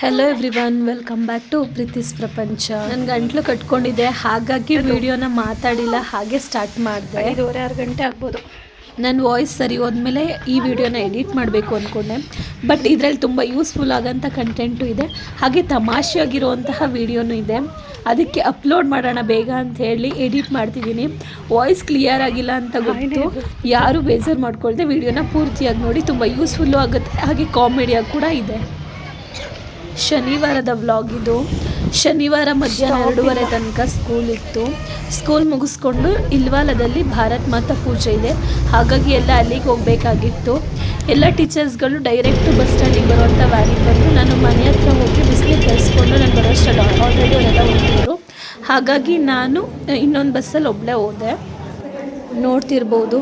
Hello everyone welcome back to Preethi's ಪ್ರಪಂಚ ನನ್ನ ಗಂಟ್ಲು ಕಟ್ಕೊಂಡಿದೆ. ಹಾಗಾಗಿ ವಿಡಿಯೋನ ಮಾತಾಡಿಲ್ಲ. ಹಾಗೆ ಸ್ಟಾರ್ಟ್ ಮಾಡಿದೆ. ಐದೂವರೆ ಆರು ಗಂಟೆ ಆಗ್ಬೋದು. ನನ್ನ ವಾಯ್ಸ್ ಸರಿ ಹೋದ್ಮೇಲೆ ಈ ವಿಡಿಯೋನ ಎಡಿಟ್ ಮಾಡಬೇಕು ಅಂದ್ಕೊಂಡೆ ಬಟ್ ಇದರಲ್ಲಿ ತುಂಬ ಯೂಸ್ಫುಲ್ ಆಗೋಂಥ ಕಂಟೆಂಟು ಇದೆ. ಹಾಗೆ ತಮಾಷೆಯಾಗಿರುವಂತಹ ವಿಡಿಯೋನೂ ಇದೆ. ಅದಕ್ಕೆ ಅಪ್ಲೋಡ್ ಮಾಡೋಣ ಬೇಗ ಅಂತ ಹೇಳಿ ಎಡಿಟ್ ಮಾಡ್ತಿದ್ದೀನಿ. ವಾಯ್ಸ್ ಕ್ಲಿಯರ್ ಆಗಿಲ್ಲ ಅಂತ ಗೊತ್ತು. ಯಾರು ಬೇಜಾರು ಮಾಡ್ಕೊಳ್ದೆ ವಿಡಿಯೋನ ಪೂರ್ತಿಯಾಗಿ ನೋಡಿ ತುಂಬ ಯೂಸ್ಫುಲ್ಲು ಆಗುತ್ತೆ. ಹಾಗೆ ಕಾಮಿಡಿಯಾಗಿ ಕೂಡ ಇದೆ. ಶನಿವಾರದ ವ್ಲಾಗ್ ಇದು. ಶನಿವಾರ ಮಧ್ಯಾಹ್ನ ಎರಡೂವರೆ ತನಕ ಸ್ಕೂಲ್ ಇತ್ತು. ಸ್ಕೂಲ್ ಮುಗಿಸ್ಕೊಂಡು ಇಲ್ವಾಲದಲ್ಲಿ ಭಾರತ್ ಮಾತಾ ಪೂಜೆ ಇದೆ. ಹಾಗಾಗಿ ಎಲ್ಲ ಅಲ್ಲಿಗೆ ಹೋಗಬೇಕಾಗಿತ್ತು. ಎಲ್ಲ ಟೀಚರ್ಸ್ಗಳು ಡೈರೆಕ್ಟ್ ಬಸ್ ಸ್ಟ್ಯಾಂಡಿಗೆ ಬರುವಂಥ ವ್ಯಾನಿಗೆ ಬಂದು ನಾನು ಮನೆ ಹತ್ರ ಹೋಗಿ ಬಿಸಿಲಿಗೆ ಕಳಿಸ್ಕೊಂಡು ನಾನು ಬರೋಷ್ಟಲ್ಲ ಆಲ್ರೆಡಿ ಅವರೆಲ್ಲ ಹೋಗಿದ್ರು. ಹಾಗಾಗಿ ನಾನು ಇನ್ನೊಂದು ಬಸ್ಸಲ್ಲಿ ಒಬ್ಬಳೇ ಹೋದೆ. ನೋಡ್ತಿರ್ಬೋದು.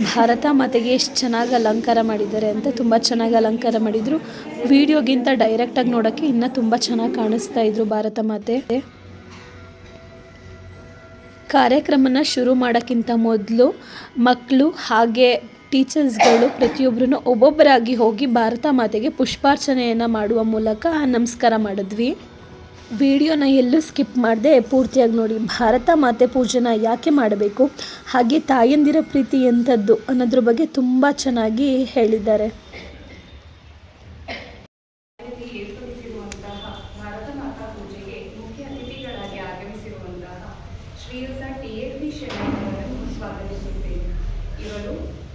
ಭಾರತ ಮಾತೆಗೆ ಎಷ್ಟು ಚೆನ್ನಾಗಿ ಅಲಂಕಾರ ಮಾಡಿದ್ದಾರೆ ಅಂತ ತುಂಬ ಚೆನ್ನಾಗಿ ಅಲಂಕಾರ ಮಾಡಿದರು. ವಿಡಿಯೋಗಿಂತ ಡೈರೆಕ್ಟಾಗಿ ನೋಡೋಕ್ಕೆ ಇನ್ನೂ ತುಂಬ ಚೆನ್ನಾಗಿ ಕಾಣಿಸ್ತಾ ಇದ್ರು ಭಾರತ ಮಾತೆ. ಕಾರ್ಯಕ್ರಮನ ಶುರು ಮಾಡೋಕ್ಕಿಂತ ಮೊದಲು ಮಕ್ಕಳು ಹಾಗೆ ಟೀಚರ್ಸ್ಗಳು ಪ್ರತಿಯೊಬ್ಬರೂ ಒಬ್ಬೊಬ್ಬರಾಗಿ ಹೋಗಿ ಭಾರತ ಮಾತೆಗೆ ಪುಷ್ಪಾರ್ಚನೆಯನ್ನು ಮಾಡುವ ಮೂಲಕ ನಮಸ್ಕಾರ ಮಾಡಿದ್ವಿ. ವಿಡಿಯೋನ ಎಲ್ಲೂ ಸ್ಕಿಪ್ ಮಾಡದೆ ಪೂರ್ತಿಯಾಗಿ ನೋಡಿ. ಭಾರತ ಮಾತೆ ಪೂಜೆನ ಯಾಕೆ ಮಾಡಬೇಕು? ಹಾಗೆ ತಾಯಂದಿರ ಪ್ರೀತಿ ಎಂಥದ್ದು ಅನ್ನೋದ್ರ ಬಗ್ಗೆ ತುಂಬ ಚೆನ್ನಾಗಿ ಹೇಳಿದ್ದಾರೆ.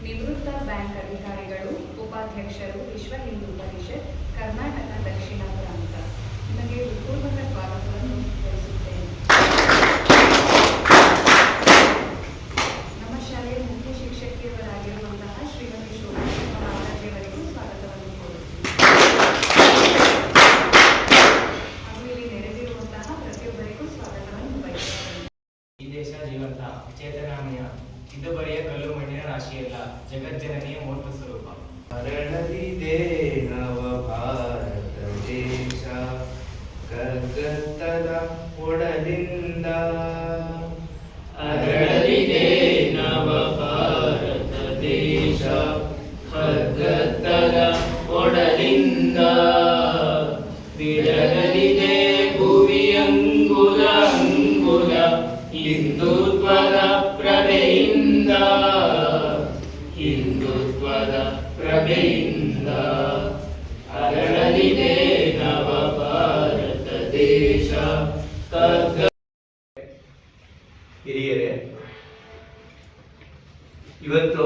ನಿವೃತ್ತ ಬ್ಯಾಂಕ್ ಅಧಿಕಾರಿಗಳು, ಉಪಾಧ್ಯಕ್ಷರು, ವಿಶ್ವ ಹಿಂದೂ ಪರಿಷತ್, ಕರ್ನಾಟಕ ಕಗ್ಗತ್ತದ ಒಡಲಿಂದ ಅರಳಿದೆ. ಇವತ್ತು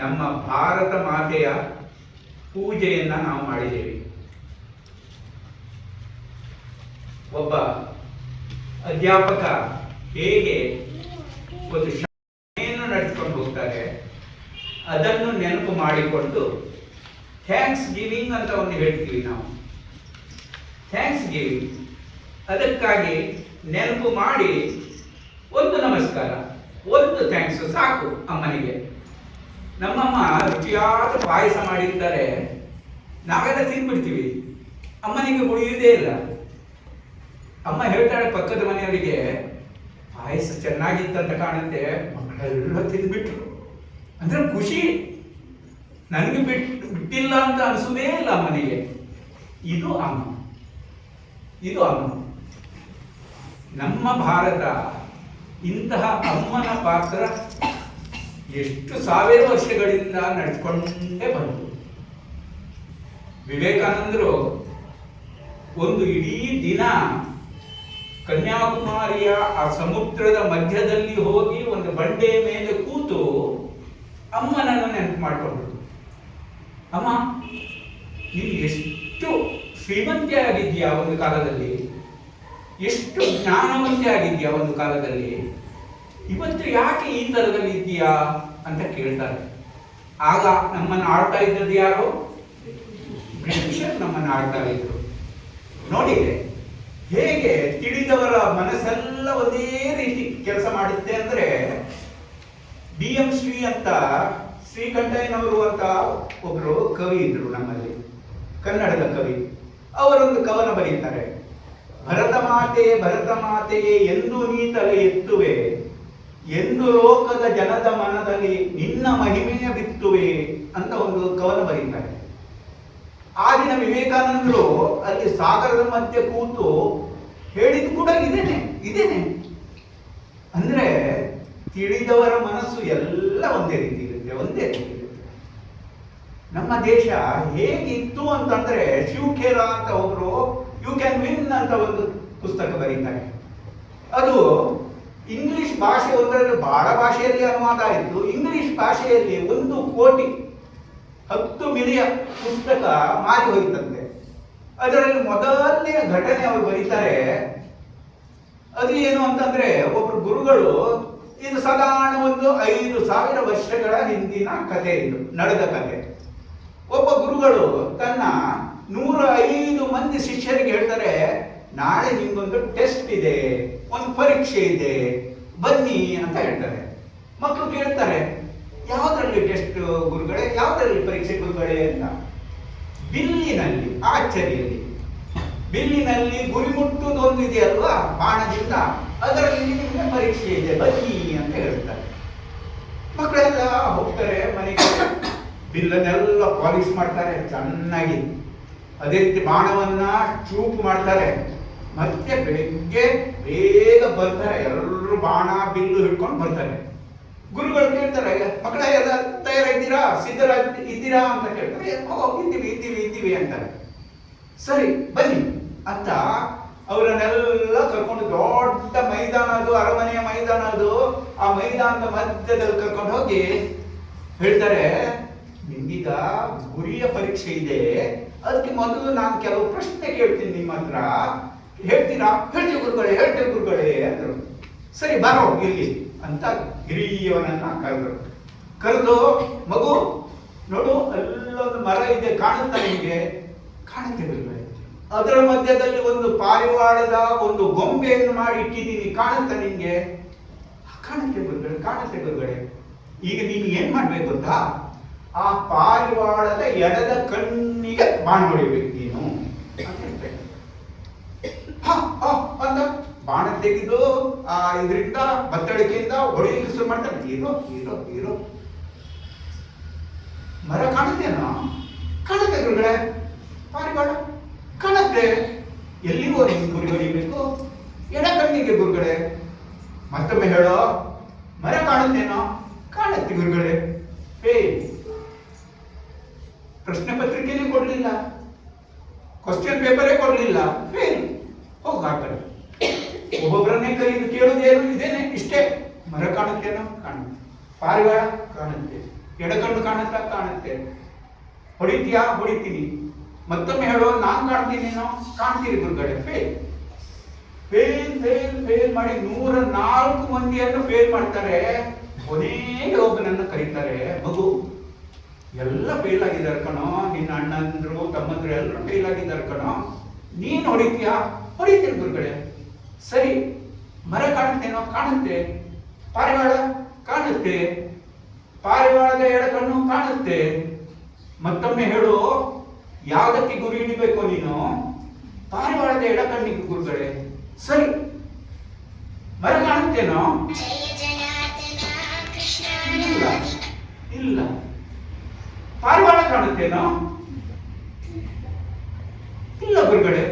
ನಮ್ಮ ಭಾರತ ಮಾತೆಯ ಪೂಜೆಯನ್ನ ನಾವು ಮಾಡಿದ್ದೇವೆ. ಒಬ್ಬ ಅಧ್ಯಾಪಕ ಹೇಗೆ ಒಂದು ಶಾಲೆಯನ್ನು ನಡೆಸ್ಕೊಂಡು ಹೋಗ್ತಾರೆ, ಅದನ್ನು ನೆನಪು ಮಾಡಿಕೊಂಡು ಥ್ಯಾಂಕ್ಸ್ ಗಿವಿಂಗ್ ಅಂತ ಒಂದು ಹೇಳ್ತೀವಿ ನಾವು. ಥ್ಯಾಂಕ್ಸ್ ಗಿವಿಂಗ್ ಅದಕ್ಕಾಗಿ ನೆನಪು ಮಾಡಿ ಒಂದು ನಮಸ್ಕಾರ. ಒಂದು ಥ್ಯಾಂಕ್ಸ್ ಸಾಕು ಅಮ್ಮನಿಗೆ. ನಮ್ಮಮ್ಮ ರುಚಿಯಾದ ಪಾಯಸ ಮಾಡಿದ್ದಾರೆ ನಾವೆಲ್ಲ ತಿಂದ್ಬಿಡ್ತೀವಿ. ಅಮ್ಮನಿಗೆ ಉಳಿಯುವುದೇ ಇಲ್ಲ. ಅಮ್ಮ ಹೇಳ್ತಾಳೆ ಪಕ್ಕದ ಮನೆಯವರಿಗೆ, ಪಾಯಸ ಚೆನ್ನಾಗಿತ್ತಂತ ಕಾಣುತ್ತೆ. ಮಕ್ಕಳೆಲ್ಲ ತಿಂದ್ಬಿಟ್ರು. ಅಂದ್ರೆ ಖುಷಿ. ನನಗೆ ಬಿಟ್ಟು ಬಿಟ್ಟಿಲ್ಲ ಅಂತ ಅನಿಸೋದೇ ಇಲ್ಲ ಅಮ್ಮನಿಗೆ. ಇದು ಅಮ್ಮ. ಇದು ಅಮ್ಮ. ನಮ್ಮ ಭಾರತ ಇಂತಹ ಅಮ್ಮನ ಪಾತ್ರ ಎಷ್ಟು ಸಾವಿರ ವರ್ಷಗಳಿಂದ ನಡ್ಕೊಂಡೇ ಬಂತು. ವಿವೇಕಾನಂದರು ಒಂದು ಇಡೀ ದಿನ ಕನ್ಯಾಕುಮಾರಿಯ ಆ ಸಮುದ್ರದ ಮಧ್ಯದಲ್ಲಿ ಹೋಗಿ ಒಂದು ಬಂಡೆಯ ಮೇಲೆ ಕೂತು ಅಮ್ಮನನ್ನು ನೆನಪು ಮಾಡಿಕೊಂಡ್ರು ಅಮ್ಮ, ನೀನು ಎಷ್ಟು ಶ್ರೀಮಂತೆ ಆಗಿದ್ಯಾ ಒಂದು ಕಾಲದಲ್ಲಿ? ಎಷ್ಟು ಜ್ಞಾನವಂತೆ ಆಗಿದ್ಯಾ ಒಂದು ಕಾಲದಲ್ಲಿ? ಇವತ್ತು ಯಾಕೆ ಈ ತರದಲ್ಲಿ ಇದೆಯಾ ಅಂತ ಕೇಳ್ತಾರೆ. ಆಗ ನಮ್ಮನ್ನು ಆಡ್ತಾ ಇದ್ದದ್ದು ಯಾರು? ಬ್ರಿಟಿಷರ್ ನಮ್ಮನ್ನು ಆಡ್ತಾ ಇದ್ರು. ನೋಡಿದ್ರೆ ಹೇಗೆ ತಿಳಿದವರ ಮನಸ್ಸೆಲ್ಲ ಒಂದೇ ರೀತಿ ಕೆಲಸ ಮಾಡುತ್ತೆ ಅಂದ್ರೆ ಬಿ ಎಂ ಶ್ರೀ ಅಂತ ಶ್ರೀಕಂಠಯ್ಯನವರು ಅಂತ ಒಬ್ರು ಕವಿ ಇದ್ರು ನಮ್ಮಲ್ಲಿ, ಕನ್ನಡದ ಕವಿ. ಅವರೊಂದು ಕವನ ಬರೀತಾರೆ. ಭರತ ಮಾತೆ ಭರತ ಮಾತೆಯೇ ಎಂದು ನೀ ತಲೆ ಎತ್ತುವೆ. ಎಂದು ಲೋಕದ ಜನದ ಮನದಲ್ಲಿ ನಿನ್ನ ಮಹಿಮೆಯ ಬಿತ್ತುವೆ ಅಂತ ಒಂದು ಕವನ ಬರೀತಾರೆ ದಿನ ವಿವೇಕಾನಂದರು ಅಲ್ಲಿ ಸಾಗರದ ಮಧ್ಯೆ ಕೂತು ಹೇಳಿದ್ದು ಕೂಡ ಇದೇನೆ ಇದೇನೆ. ಅಂದ್ರೆ ತಿಳಿದವರ ಮನಸ್ಸು ಎಲ್ಲ ಒಂದೇ ರೀತಿ ಇರುತ್ತೆ, ಒಂದೇ ರೀತಿ ನಮ್ಮ ದೇಶ ಹೇಗಿತ್ತು ಅಂತಂದ್ರೆ ಶಿವಖೇರ ಅಂತ ಒಬ್ರು ಯು ಕ್ಯಾನ್ ವಿನ್ ಅಂತ ಒಂದು ಪುಸ್ತಕ ಬರೀತಾರೆ. ಅದು ಇಂಗ್ಲಿಷ್ ಭಾಷೆ ಒಂದರಲ್ಲಿ ಬಹಳ ಭಾಷೆಯಲ್ಲಿ ಅನುವಾದ ಆಯಿತು. ಇಂಗ್ಲಿಷ್ ಭಾಷೆಯಲ್ಲಿ ಒಂದು ಕೋಟಿ ಹತ್ತು ಮಿಲಿಯನ್ ಪುಸ್ತಕ ಮಾರಿ ಹೋಯ್ತಂತೆ. ಅದರಲ್ಲಿ ಮೊದಲನೇ ಘಟನೆ ಅವರು ಬರೀತಾರೆ. ಅದು ಏನು ಅಂತಂದ್ರೆ ಒಬ್ರು ಗುರುಗಳು ಇದು ಸಾಧಾರಣ ಒಂದು ಐದು ಸಾವಿರ ವರ್ಷಗಳ ಹಿಂದಿನ ಕಥೆ ಇದು, ನಡೆದ ಕಥೆ. ಒಬ್ಬ ಗುರುಗಳು ತನ್ನ ನೂರ ಐದು ಮಂದಿ ಶಿಷ್ಯರಿಗೆ ಹೇಳ್ತಾರೆ, ನಾಳೆ ನಿಮ್ಗೊಂದು ಟೆಸ್ಟ್ ಇದೆ, ಒಂದು ಪರೀಕ್ಷೆ ಇದೆ, ಬನ್ನಿ ಅಂತ ಹೇಳ್ತಾರೆ. ಮಕ್ಕಳು ಕೇಳ್ತಾರೆ, ಯಾವುದರಲ್ಲಿ ಟೆಸ್ಟ್ ಗುರುಗಳೇ, ಯಾವುದರಲ್ಲಿ ಪರೀಕ್ಷೆ ಗುರುಗಳೇ ಅಂತ. ಬಿಲ್ಲಿನಲ್ಲಿ, ಆಚರಿಯಲ್ಲಿ. ಬಿಲ್ಲಿನಲ್ಲಿ ಗುರಿ ಮುಟ್ಟುದೊಂದು ಇದೆ ಇದೆಯಲ್ವಾ ಬಾಣದಿಂದ. ಅದರಲ್ಲಿ ನಿಮಗೆ ಪರೀಕ್ಷೆ ಇದೆ, ಬನ್ನಿ ಅಂತ ಹೇಳ್ತಾರೆ. ಮಕ್ಕಳೆಲ್ಲ ಹೋಗ್ತಾರೆ ಮನೆಗೆ. ಬಿಲ್ಲನ್ನೆಲ್ಲ ಪಾಲಿಶ್ ಮಾಡ್ತಾರೆ, ಚೆನ್ನಾಗಿ. ಅದೇ ರೀತಿ ಬಾಣವನ್ನ ಚೂಪು ಮಾಡ್ತಾರೆ. ಮತ್ತೆ ಬೆಳಿಗ್ಗೆ ಬೇಗ ಬರ್ತಾರೆ. ಎಲ್ಲರೂ ಬಾಣ, ಬಿಲ್ಲು ಹಿಡ್ಕೊಂಡು ಬರ್ತಾರೆ. ಗುರುಗಳು ಕೇಳ್ತಾರೆ ಮಕ್ಕಳ, ಎಲ್ಲ ತಯಾರಿದ್ದೀರಾ ಸಿದ್ಧರ ಇದ್ದೀರಾ ಅಂತ ಕೇಳ್ತಾರೆ. ಇದ್ದೀವಿ ಇದ್ದೀವಿ ಇದ್ದೀವಿ ಅಂತಾರೆ. ಸರಿ, ಬನ್ನಿ ಅಂತ ಅವರನ್ನೆಲ್ಲ ಕರ್ಕೊಂಡು ದೊಡ್ಡ ಮೈದಾನ ಅದು, ಅರಮನೆಯ ಮೈದಾನ ಅದು. ಆ ಮೈದಾನದ ಮಧ್ಯದಲ್ಲಿ ಕರ್ಕೊಂಡು ಹೋಗಿ ಹೇಳ್ತಾರೆ ನಿಮ್ಗೀಗ ಗುರಿಯ ಪರೀಕ್ಷೆ ಇದೆ. ಅದಕ್ಕೆ ಮೊದಲು ನಾನು ಕೆಲವು ಪ್ರಶ್ನೆ ಕೇಳ್ತೀನಿ ನಿಮ್ಮ ಹತ್ರ. ಹೇಳ್ತೀರಾ? ಹೇಳ್ತೀವಿ ಗುರುಗಳೇ ಹೇಳ್ತೀವಿ ಗುರುಗಳೇ ಅಂದರು. ಸರಿ, ಬರೋ ಇಲ್ಲಿ ಅಂತ ಹಿರಿಯವನನ್ನ ಕರೆದರು. ಕರೆದು, ಮಗು, ನೋಡು ಅಲ್ಲೊಂದು ಮರ ಇದೆ, ಕಾಣುತ್ತಾ ನಿಮಗೆ ಕಾಣುತ್ತೆ ಗುರುಗಳೇ. ಅದರ ಮಧ್ಯದಲ್ಲಿ ಒಂದು ಪಾರಿವಾಳದ ಒಂದು ಗೊಂಬೆಯನ್ನು ಮಾಡಿ ಇಟ್ಟಿದ್ದೀನಿ. ಕಾಣುತ್ತಾ ನಿಮಗೆ ಕಾಣುತ್ತೆ ಗುರುಗಳೇ ಕಾಣುತ್ತೆ ಗುರುಗಳೇ. ಈಗ ನೀನು ಏನ್ ಮಾಡ್ಬೇಕು ಗೊತ್ತಾ? ಆ ಪಾರಿವಾಳದ ಎಡದ ಕಣ್ಣಿಗೆ ಬಾಣ ಹೊಡಿಬೇಕು ನೀನು ಅಂತ ಬಾಣ ತೆಗೆದು ಆ ಇದರಿಂದ ಬತ್ತಳಿಕೆಯಿಂದ ಹೊಡೆಯಲು ಶುರು ಮಾಡ್ತಾರೆ. Hero hero hero. ಮರ ಕಾಣುತ್ತೇನೋ? ಕಾಣುತ್ತೆ ಗುರುಗಳೇ. ಪಾರಿವಾಳ, ಕಾಣುತ್ತೆ. ಎಲ್ಲಿಗೂ ನಿಮ್ಗೆ ಗುರಿ ಹೊಡಿಬೇಕು ಎಡ ಕಣ್ಣಿಗೆ ಗುರುಗಳೇ. ಮತ್ತೊಮ್ಮೆ ಹೇಳೋ, ಮರ ಕಾಣುತ್ತೇನೋ? ಕಾಣುತ್ತೆ ಗುರುಗಳೇ ಹೇ ಪ್ರಶ್ನೆ ಪತ್ರಿಕೆನೇ ಕೊಡ್ಲಿಲ್ಲ ಕ್ವಶನ್ ಪೇಪರೇ ಕೊಡ್ಲಿಲ್ಲ ಫೇಲ್ ಹೋಗ ಆ ಕಡೆ ಒಬ್ಬೊಬ್ಬರನ್ನೇ ಕರೀದು ಕೇಳುವುದೇನು ಇದೇನೆ ಇಷ್ಟೇ ಮರ ಕಾಣುತ್ತೇನೋ ಕಾಣುತ್ತೆ ಪಾರಿವಾಳ ಕಾಣುತ್ತೆ ಎಡಕಣ್ಣು ಕಾಣುತ್ತಾ ಕಾಣುತ್ತೆ ಹೊಡಿತೀಯಾ? ಹೊಡಿತೀನಿ. ಮತ್ತೊಮ್ಮೆ ಹೇಳೋ, ನಾನು ಕಾಣ್ತೀನೇನೋ ಕಾಣ್ತೀರಿ ಗುರುಗಳೇ ಫೇಲ್ ಫೇಲ್ ಫೇಲ್ ಫೇಲ್ ಮಾಡಿ ನೂರ ನಾಲ್ಕು ಮಂದಿಯನ್ನು ಫೇಲ್ ಮಾಡ್ತಾರೆ. ಕೊನೆಗೆ ಒಬ್ಬನನ್ನು ಕರೀತಾರೆ, ಮಗು. ಎಲ್ಲ ಫೇಲ್ ಆಗಿದ್ದಾರೆ ಕಣೋ. ನಿನ್ನ ಅಣ್ಣಂದ್ರು, ತಮ್ಮಂದ್ರು ಎಲ್ಲರೂ ಫೇಲ್ ಆಗಿದ್ದಾರೆ ಕಣೋ. ನೀನ್ ಹೊಡಿತೀಯಾ? ಹೊಡಿತೀನಿ ಗುರುಗಳೇ. ಸರಿ, ಮರ ಕಾಣುತ್ತೇನೋ? ಕಾಣುತ್ತೆ. ಪಾರಿವಾಳ ಕಾಣುತ್ತೆ. ಪಾರಿವಾಳದ ಎಡಕಣ್ಣು ಕಾಣುತ್ತೆ. ಮತ್ತೊಮ್ಮೆ ಹೇಳು ಯಾವುದಕ್ಕೆ ಗುರಿ ಹಿಡಿಬೇಕು ನೀನು? ಪಾರಿವಾಳದ ಎಡ ಕಣ್ಣಿಗೆ ಗುರುಗಳೇ, ಸರಿ. ಮರ ಕಾಣುತ್ತೇನೋ? ಇಲ್ಲ ಇಲ್ಲ. ಪಾರಿವಾಳ ಕಾಣುತ್ತೇನೋ? ಇಲ್ಲ ಗುರುಗಳೇ.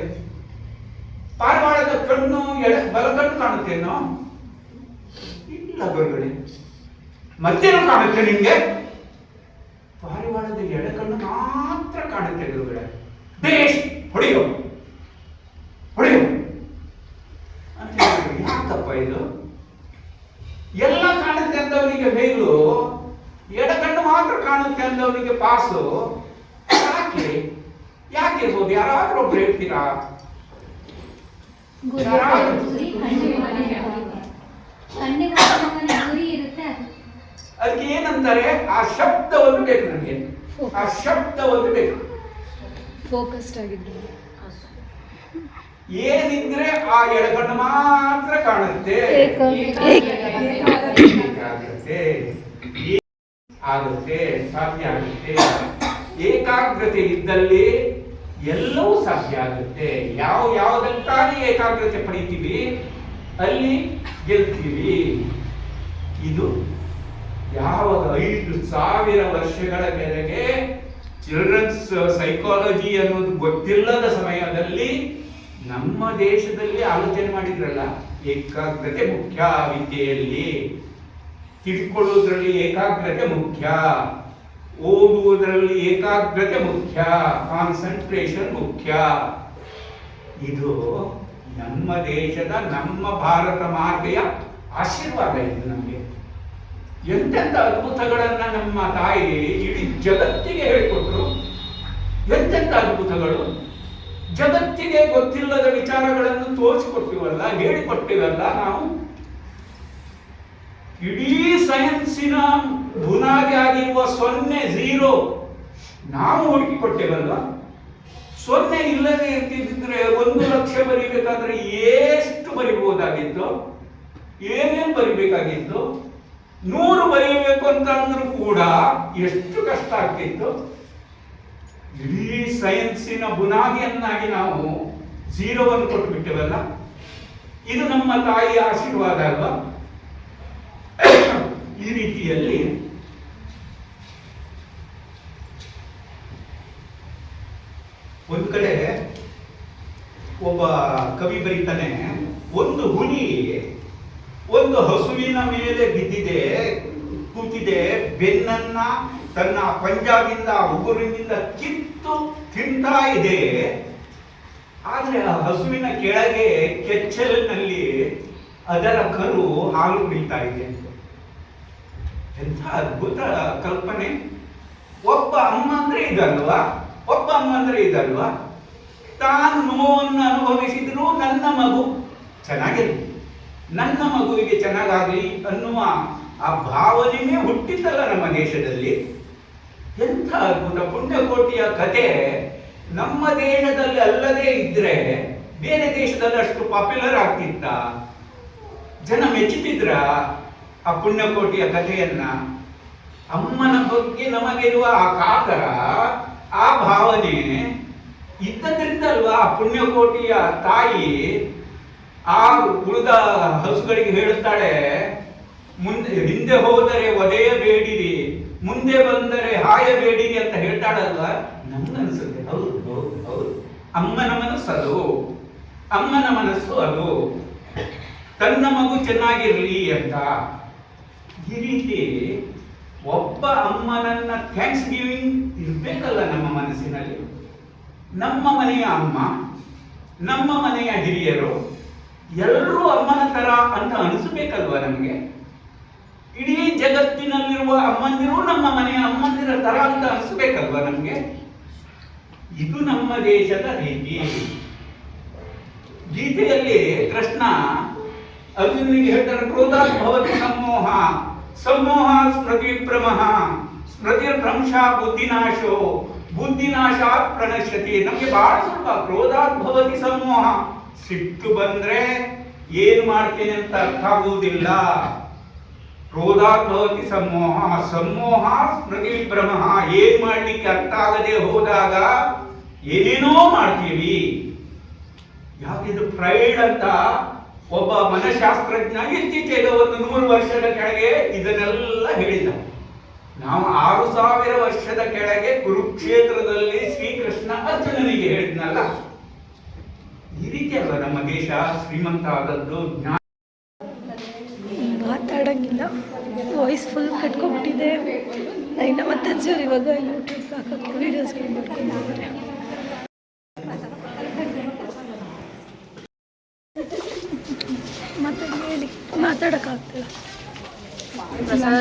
ಪಾರಿವಾಳದ ಕಣ್ಣು ಎಡ ಬಲಕಣ್ಣು ಕಾಣುತ್ತೇನೋ? ಇಲ್ಲ ಗುರುಗಳೇ. ಮತ್ತೇನು ಕಾಣುತ್ತೆ ನಿಮ್ಗೆ ಪಾರಿವಾಳದ ಎಡಕಣ್ಣು ಮಾತ್ರ ಕಾಣುತ್ತೆ ಗುರುಗಳೇ. ಬೇಷ್ ಹೊಡೆಯೋ. ಹೊಡೆಯೋ. ಅಂತ. ಯಾಕಪ್ಪ ಇದು? ಎಲ್ಲ ಕಾಣುತ್ತೆ ಅಂದವನಿಗೆ ಮೇಲು ಎಡಕಣ್ಣು ಮಾತ್ರ ಕಾಣುತ್ತೆ ಅಂದವನಿಗೆ ಪಾಸು. ಯಾಕೆ? ಯಾಕಿರ್ಬೋದು ಯಾರಾದ್ರೂ ಒಬ್ರು ಹೇಳ್ತೀರಾ? ಯಾರಾದ್ರೂ ಅದಕ್ಕೆ ಏನಂತಾರೆ ಆ ಶಬ್ದ ಒಂದು ಬೇಕು ನನಗೆ ಆ ಶಬ್ದ ಒಂದು ಬೇಕು. ಫೋಕಸ್ಡ್ ಆಗಿದ್ರು. ಏನಿದ್ರೆ ಆ ಎಡಗಣ್ಣು ಮಾತ್ರ ಕಾಣುತ್ತೆ. ಏಕ- ಏಕಾಗ್ರತೆ. ಆಗುತ್ತೆ ಸಾಧ್ಯ ಆಗುತ್ತೆ. ಏಕಾಗ್ರತೆ ಇದ್ದಲ್ಲಿ ಎಲ್ಲವೂ ಸಾಧ್ಯ ಆಗುತ್ತೆ. ಯಾವ ಯಾವುದಕ್ಕಾಗಿ ಏಕಾಗ್ರತೆ ಪಡಿತೀವಿ ಅಲ್ಲಿ ಗೆಲ್ತೀವಿ. ಇದು ಯಾವಾಗ ಐದು ಸಾವಿರ ವರ್ಷಗಳ ಮೇರೆಗೆ ಚಿಲ್ಡ್ರನ್ಸ್ ಸೈಕಾಲಜಿ ಅನ್ನೋದು ಗೊತ್ತಿಲ್ಲದ ಸಮಯದಲ್ಲಿ ನಮ್ಮ ದೇಶದಲ್ಲಿ ಆಲೋಚನೆ ಮಾಡಿದ್ರಲ್ಲ, ಏಕಾಗ್ರತೆ ಮುಖ್ಯ ವಿದ್ಯೆಯಲ್ಲಿ. ತಿಳ್ಕೊಳ್ಳೋದ್ರಲ್ಲಿ ಏಕಾಗ್ರತೆ ಮುಖ್ಯ, ಓದುವುದರಲ್ಲಿ ಏಕಾಗ್ರತೆ ಮುಖ್ಯ ಕಾನ್ಸಂಟ್ರೇಷನ್ ಮುಖ್ಯ. ಇದು ನಮ್ಮ ದೇಶದ ನಮ್ಮ ಭಾರತ ಮಾತೆಯ ಆಶೀರ್ವಾದ ಇದು ನಮಗೆ ಎಂತೆಂಥ ಅದ್ಭುತಗಳನ್ನ ನಮ್ಮ ತಾಯಿ ಇಡೀ ಜಗತ್ತಿಗೆ ಹೇಳಿಕೊಟ್ರು ಎಂತೆಂಥ ಅದ್ಭುತಗಳು? ಜಗತ್ತಿಗೆ ಗೊತ್ತಿಲ್ಲದ ವಿಚಾರಗಳನ್ನು ತೋರಿಸಿಕೊಟ್ಟಿವಲ್ಲ, ಹೇಳಿಕೊಟ್ಟಿವಲ್ಲ ನಾವು? ಇಡೀ ಸೈನ್ಸಿನ ಬುನಾದಿ ಆಗಿರುವ ಸೊನ್ನೆ ಝೀರೋ ನಾವು ಹುಡುಕಿಕೊಟ್ಟೇವಲ್ಲ ಸೊನ್ನೆ ಇಲ್ಲದೆ ಇರ್ತಿದ್ರೆ ಒಂದು ಲಕ್ಷ ಬರಿಬೇಕಾದ್ರೆ ಎಷ್ಟು ಬರಿಬಹುದಾಗಿತ್ತು ಏನೇನು ಬರಿಬೇಕಾಗಿತ್ತು? ನೂರು ಬರೀಬೇಕು ಅಂತ ಅಂದ್ರೂ ಕೂಡ ಎಷ್ಟು ಕಷ್ಟ ಆಗ್ತಿತ್ತು? ಇಡೀ ಸೈನ್ಸಿನ ಬುನಾದಿಯನ್ನಾಗಿ ನಾವು ಜೀರೋವನ್ನು ಕೊಟ್ಟು ಬಿಟ್ಟೆವಲ್ಲ ಇದು ನಮ್ಮ ತಾಯಿಯ ಆಶೀರ್ವಾದ ಅಲ್ವಾ? ಈ ರೀತಿಯಲ್ಲಿ ಒಂದು ಕಡೆ ಒಬ್ಬ ಕವಿ ಬರೀತಾನೆ, ಒಂದು ಹುಲಿ ಒಂದು ಹಸುವಿನ ಮೇಲೆ ಬಿದ್ದಿದೆ, ಕೂತಿದೆ, ಬೆನ್ನನ್ನ ತನ್ನ ಪಂಜಾಬಿಂದ ಉಗುರಿನಿಂದ ಕಿತ್ತು ತಿಂತಾ ಇದೆ. ಆದ್ರೆ ಆ ಹಸುವಿನ ಕೆಳಗೆ ಕೆಚ್ಚಲಿನಲ್ಲಿ ಅದರ ಕರು ಹಾಲು ಕುಡಿತಾ ಇದೆ ಎಂಥ ಅದ್ಭುತ ಕಲ್ಪನೆ. ಒಬ್ಬ ಅಮ್ಮ ಅಂದ್ರೆ ಇದಲ್ವಾ? ಒಬ್ಬ ಅಮ್ಮ ಅಂದ್ರೆ ಇದಲ್ವಾ? ತಾನು ನೋವನ್ನು ಅನುಭವಿಸಿದ್ರು ನನ್ನ ಮಗು ಚೆನ್ನಾಗಿರಲಿ. ನನ್ನ ಮಗುವಿಗೆ ಚೆನ್ನಾಗಾಗಲಿ ಅನ್ನುವ ಆ ಭಾವನೆಯೇ ಹುಟ್ಟಿದ್ದಲ್ಲ ನಮ್ಮ ದೇಶದಲ್ಲಿ. ಎಂಥ ಅದ್ಭುತ ಪುಣ್ಯಕೋಟಿಯ ಕತೆ. ನಮ್ಮ ದೇಶದಲ್ಲಿ ಅಲ್ಲದೆ ಇದ್ರೆ ಬೇರೆ ದೇಶದಲ್ಲಿ ಅಷ್ಟು ಪಾಪ್ಯುಲರ್ ಆಗ್ತಿತ್ತ. ಜನ ಮೆಚ್ಚುತ್ತಿದ್ರ ಆ ಪುಣ್ಯಕೋಟಿಯ ಕಥೆಯನ್ನ. ಅಮ್ಮನ ಬಗ್ಗೆ ನಮಗಿರುವ ಆ ಕಾತರ ಆ ಭಾವನೆ ಇದ್ದದ್ರಿಂದಲ್ವಾ ಆ ಪುಣ್ಯಕೋಟಿಯ ತಾಯಿ ಆ ಉಳಿದ ಹಸುಗಳಿಗೆ ಹೇಳುತ್ತಾಳೆ, ಮುಂದೆ, ಹಿಂದೆ ಹೋದರೆ ಒದೆಯಬೇಡಿರಿ, ಮುಂದೆ ಬಂದರೆ ಹಾಯಬೇಡಿರಿ ಅಂತ ಹೇಳ್ತಾಳಲ್ವ? ನಮ್ಗನ್ಸುತ್ತೆ ಹೌದು ಹೌದು ಅಮ್ಮನ ಮನಸ್ಸು ಅದು. ಅಮ್ಮನ ಮನಸ್ಸು ಅದು. ತನ್ನ ಮಗು ಚೆನ್ನಾಗಿರಲಿ ಅಂತ. ಈ ರೀತಿ ಒಬ್ಬ ಅಮ್ಮನನ್ನ ಥ್ಯಾಂಕ್ಸ್ ಗಿವಿಂಗ್ ಇರ್ಬೇಕಲ್ಲ ನಮ್ಮ ಮನಸ್ಸಿನಲ್ಲಿ. ನಮ್ಮ ಮನೆಯ ಅಮ್ಮ, ನಮ್ಮ ಮನೆಯ ಹಿರಿಯರು ಎಲ್ಲರೂ ಅಮ್ಮನ ತರ ಅಂತ ಅನಿಸ್ಬೇಕಲ್ವಾ ನಮಗೆ? ಇಡೀ ಜಗತ್ತಿನಲ್ಲಿರುವ ಅಮ್ಮಂದಿರು ನಮ್ಮ ಮನೆಯ ಅಮ್ಮಂದಿರ ತರ ಅಂತ ಅನಿಸ್ಬೇಕಲ್ವಾ ನಮಗೆ? ಇದು ನಮ್ಮ ದೇಶದ ರೀತಿ. ಗೀತೆಯಲ್ಲಿ ಕೃಷ್ಣ ಅರ್ಜುನಿಗೆ ಹೇಳ್ತಾರೆ, ಕ್ರೋಧಾತ್ ಭವತಿ ಸಮೋಹ ಸಮೋಹ ಸ್ಮೃತಿ ಪ್ರಮಃ ಸ್ಮೃತಿ ಭ್ರಂಶ ಬುದ್ಧಿನಾಶೋ, ಬುದ್ಧಿನಾಶಾತ್ ಪ್ರಣಶ್ಯತಿ. ನಮಗೆ ಬಹಳ ಸ್ವಲ್ಪ ಕ್ರೋಧಾತ್ ಭವತಿ ಸಮೋಹ ಸಿಟ್ಟು ಬಂದ್ರೆ ಏನ್ ಮಾಡ್ತೀನಿ ಅಂತ ಅರ್ಥ ಆಗುವುದಿಲ್ಲ. ಕ್ರೋಧಾತ್ ಭವತಿ ಸಮೋಹ ಸಮೋಹ ಸ್ಮೃತಿ ಭ್ರಮ. ಏನ್ ಮಾಡ್ಲಿಕ್ಕೆ ಅರ್ಥ ಆಗದೆ ಹೋದಾಗ ಏನೇನೋ ಮಾಡ್ತೀವಿ. ಯಾಕಿದ್ರು ಫ್ರೈಡ್ ಅಂತ ಒಬ್ಬ ಮನಃಶಾಸ್ತ್ರಜ್ಞ ಇತ್ತೀಚೆಗೆ ಒಂದು ನೂರು ವರ್ಷದ ಕೆಳಗೆ ಇದನ್ನೆಲ್ಲ ಹೇಳಿದ ನಾವು ಆರು ಸಾವಿರ ವರ್ಷದ ಕೆಳಗೆ ಕುರುಕ್ಷೇತ್ರದಲ್ಲಿ ಶ್ರೀಕೃಷ್ಣ ಅರ್ಜುನನಿಗೆ ಹೇಳಿದ್ನಲ್ಲ. ಈ ರೀತಿ ಅಲ್ಲ ನಮ್ಮ ದೇಶ ಶ್ರೀಮಂತ ಆದದ್ದು ಜ್ಞಾನ ಮಾತಾಡಂಗಿಲ್ಲ. Voice full ಕಟ್ಕೊಂಡ್ಬಿಟ್ಟಿದೆ. ನೈನ ಮತ್ತೆ ಅಜ್ಜರು ಇವಾಗ ಯೂಟ್ಯೂಬ್ ಹಾಕೋಕ್ಕೆ ವೀಡಿಯೋಸ್ಗಳು ಮಾಡ್ಕೊಂಡಿದ್ದಾರೆ ಮತ್ತೆ ಹೇಳಿ ಮಾತಾಡೋಕ್ಕಾಗ್ತಿಲ್ಲ. ಪ್ರಸಾದ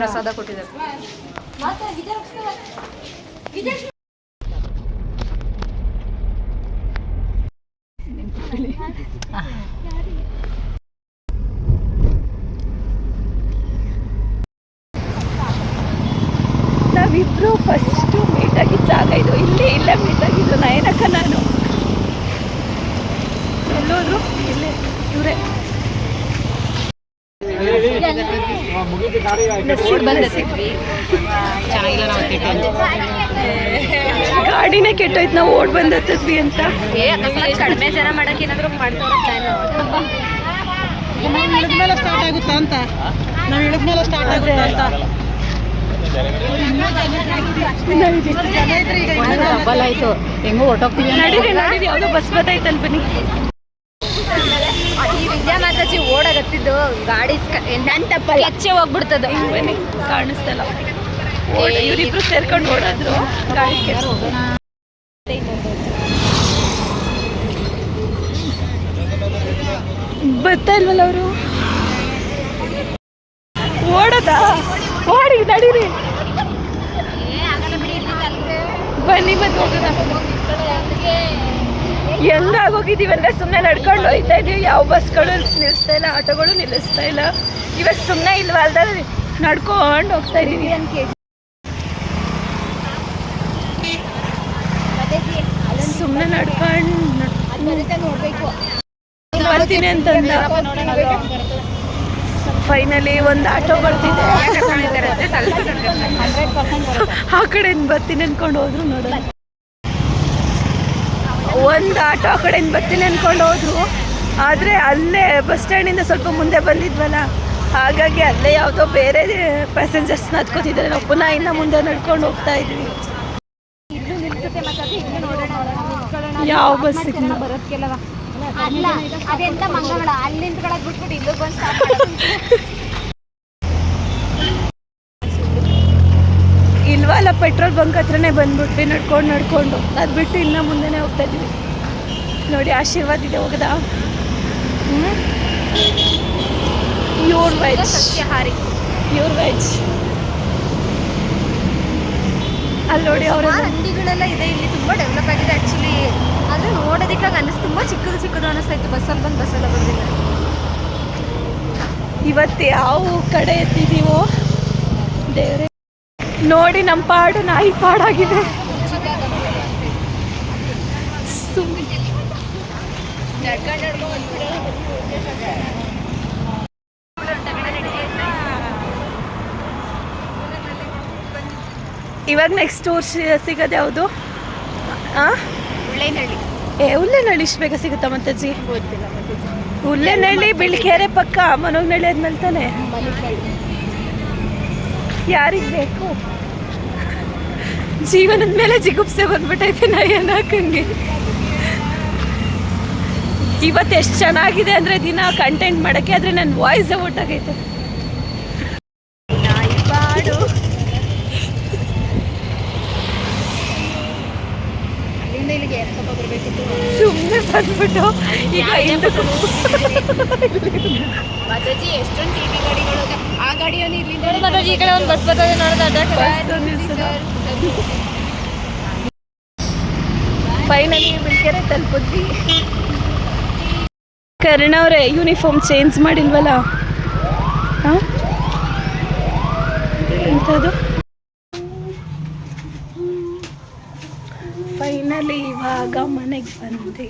ಪ್ರಸಾದ ಕೊಟ್ಟಿದ್ದಾರೆ. ನಾವಿಬ್ರು ಫಸ್ಟು ಮೀಟ್ ಆಗಿದ್ದ ಜಾಗ ಇದು. ಇಲ್ಲೇ ಇಲ್ಲೇ ಮೀಟ್ ಆಗಿದ್ದು ನಯನಕ್ಕ ನಾನು. ಎಲ್ಲೋದ್ರು ಇಲ್ಲೇ ಇವರೇ. ಚೆನ್ನಾಗಿಲ್ಲ ನಾವು ಗಾಡಿನೇ ಕೆಟ್ಟೋಯ್ತು ನಾವು ಓಡ್ ಬಂದತ್ತದ್ವಿ ಅಂತ. ಏ ಅಕಸ್ಮಾತ್ ಕಡಿಮೆ ಜನ ಮಾಡಕ್ಕೆ ಏನಾದ್ರು ಇಳಿದ್ಮೇಲೆ ಸ್ಟಾರ್ಟ್ ಆಗುತ್ತಾ ಅಂತ? ನಾವು ಇಳಿದ್ಮೇಲೆ ಸ್ಟಾರ್ಟ್ ಆಗುತ್ತಾ ಅಂತ? ನಡೀರಿ ನಡೀರಿ ಯಾವುದೋ ಬಸ್ ಬತ್ತೈತಲ್ ಬನ್ನಿ. ಈ ಓಡಾಗತ್ತಿದ್ದು ಗಾಡಿ ನನ್ ತಪ್ಪಲ್ಲ. ಹಚ್ಚೆ ಹೋಗ್ಬಿಡ್ತದ. ಬನ್ನಿ ಕಾಣಿಸ್ತಲ್ಲ ಇವರಿಬ್ರು ಸೇರ್ಕೊಂಡು ಓಡಾದ್ರು. ಬರ್ತಾ ಇಲ್ವಲ್ಲ ಅವರು? ಓಡದ? ಓಡಿ, ನಡೀರಿ. ಬನ್ನಿ ಬಂದು ಹೋಗೋಣ. ಹೆಂಗಾಗೋಗಿದ್ದೀವಲ್ಲ ಸುಮ್ಮನೆ ನಡ್ಕೊಂಡು ಹೋಯ್ತಾ ಇದೀವಿ. ಯಾವ ಬಸ್ಗಳು ನಿಲ್ಲಿಸ್ತಾ ಇಲ್ಲ, ಆಟೋಗಳು ನಿಲ್ಲಿಸ್ತಾ ಇಲ್ಲ. ಇವಾಗ ಸುಮ್ಮನೆ ಇಲ್ವಾ ನಡ್ಕೊಂಡು ಹೋಗ್ತಾ ಇದೀವಿ ಸುಮ್ಮನೆ ನಡ್ಕೊಂಡು ಬರ್ತೀನಿ ಫೈನಲಿ ಒಂದು ಆಟೋ ಬರ್ತಿದೆ. ಆ ಕಡೆಯಿಂದ ಬರ್ತೀನಿ ಅನ್ಕೊಂಡು ಹೋದ್ರು ನೋಡೋಣ ಒಂದು ಆಟೋ ಆ ಕಡೆಯಿಂದ ಬರ್ತೀನಿ ಅನ್ಕೊಂಡು ಹೋದ್ರು. ಆದರೆ ಅಲ್ಲೇ ಬಸ್ ಸ್ಟ್ಯಾಂಡಿಂದ ಸ್ವಲ್ಪ ಮುಂದೆ ಬಂದಿದ್ವಲ್ಲ, ಹಾಗಾಗಿ ಅಲ್ಲೇ ಯಾವುದೋ ಬೇರೆ ಪ್ಯಾಸೆಂಜರ್ಸ್ನ ಹತ್ಕೋತಿದ್ದಾರೆ ನಾವು ಪುನಃ ಇನ್ನ ಮುಂದೆ ನಡ್ಕೊಂಡು ಹೋಗ್ತಾ ಇದ್ವಿ. ಯಾವ ಬಸ್ ಅಲ್ಲ ಅದೆಂತ ಮಂಗಗಳ ಅಲ್ಲಿ ನಿಂತ್ಕೊಳಕ್ ಬಿಟ್ಬಿಟ್ಟು ಇಲ್ಲೂ ಬಂದು ಇಲ್ವಲ್ಲ ಪೆಟ್ರೋಲ್ ಬಂಕ್ ಹತ್ರನೇ ಬಂದ್ಬಿಟ್ವಿ ನಡ್ಕೊಂಡು ನಡ್ಕೊಂಡು. ಅದು ಬಿಟ್ಟು ಇನ್ನು ಮುಂದೆನೇ ಹೋಗ್ತಾ ಇದ್ವಿ. ನೋಡಿ ಆಶೀರ್ವಾದ ಇದೆ ಹೋಗದ? Pure veg your pure veg ಅಲ್ಲಿ ನೋಡಿ ಅವರ ಅಂಗಡಿಗಳೆಲ್ಲ ಇದೆ ಇಲ್ಲಿ ತುಂಬಾ ಡೆವಲಪ್ ಆಗಿದೆ ಆಕ್ಚುಲಿ ಆದ್ರೆ ನೋಡೋದಕ್ಕೆ ಅನಿಸ್ತು ತುಂಬಾ ಚಿಕ್ಕದು ಚಿಕ್ಕದು ಅನಿಸ್ತಾ ಇತ್ತು. ಬಸ್ಸಲ್ಲಿ ಬಂದು ಬಸ್ಸೆಲ್ಲ ಬಂದಿಲ್ಲ. ಇವತ್ತು ಯಾವ ಕಡೆ ಎತ್ತಿದ್ದೀವೋ ದೇವ್ರೆ. ನೋಡಿ ನಮ್ಮ ಪಾಡು ನಾಯಿ ಪಾಡಾಗಿದೆ. ಸುಮ್ನೆ ಇವಾಗ ನೆಕ್ಸ್ಟ್ ಟೂರ್ ಸಿಗೋದು ಯಾವುದು? ಏ ಹುಲ್ಲೆನಹಳ್ಳಿ ಇಷ್ಟು ಬೇಗ ಸಿಗುತ್ತಾ ಮತ್ತೆ ಹುಲ್ಲೆನಹಳ್ಳಿ ಬಿಳಿಕೆರೆ ಪಕ್ಕ ಮನೋಗ್ನಳ್ಳಿ ಆದ್ಮೇಲೆ ತಾನೆ? ಯಾರಿಗೆ ಬೇಕು? ಜೀವನದ ಮೇಲೆ ಜಿಗುಪ್ಸೆ ಬಂದ್ಬಿಟ್ಟೈತೆ ನಾ ಏನಾಕಂಗೆ ಇವತ್ತು ಎಷ್ಟು ಚೆನ್ನಾಗಿದೆ ಅಂದರೆ ದಿನ ಕಂಟೆಂಟ್ ಮಾಡೋಕ್ಕೆ ಆದರೆ ನನ್ನ ವಾಯ್ಸೇ ಒಟ್ಟಾಗೈತೆ ನಾಯಿ ಬಾಡು ಅಲ್ಲಿಂದ ಇಲ್ಲಿಗೆ ಎತ್ಕೊಂಡು ಬರ್ಬೇಕಿತ್ತು? ಸುಮ್ಮನೆ ಬಂದ್ಬಿಟ್ಟು ಈಗ ಮಾತಾಜಿ ಎಷ್ಟೊಂದು ಟಿವಿ ಗಾಡಿಗಳು ಆ ಗಾಡಿಯನ್ನು ಇಲ್ಲಿಂದ ಮಾತಾಜಿ ಈ ಕಡೆ ಒಂದು ಬಸ್ ಬರ್ತದೆ ಫೈನಲಿ ಬಿಳ್ಕೆರೆ ತಲುಪಿದ್ವಿ. ಕರ್ಣವ್ರೆ ಯೂನಿಫಾರ್ಮ್ ಚೇಂಜ್ ಮಾಡಿಲ್ವಲ್ಲ? ಹಾಂ? ಎಂಥದ್ದು ಫೈನಲಿ ಇವಾಗ ಮನೆಗೆ ಬಂದೆ.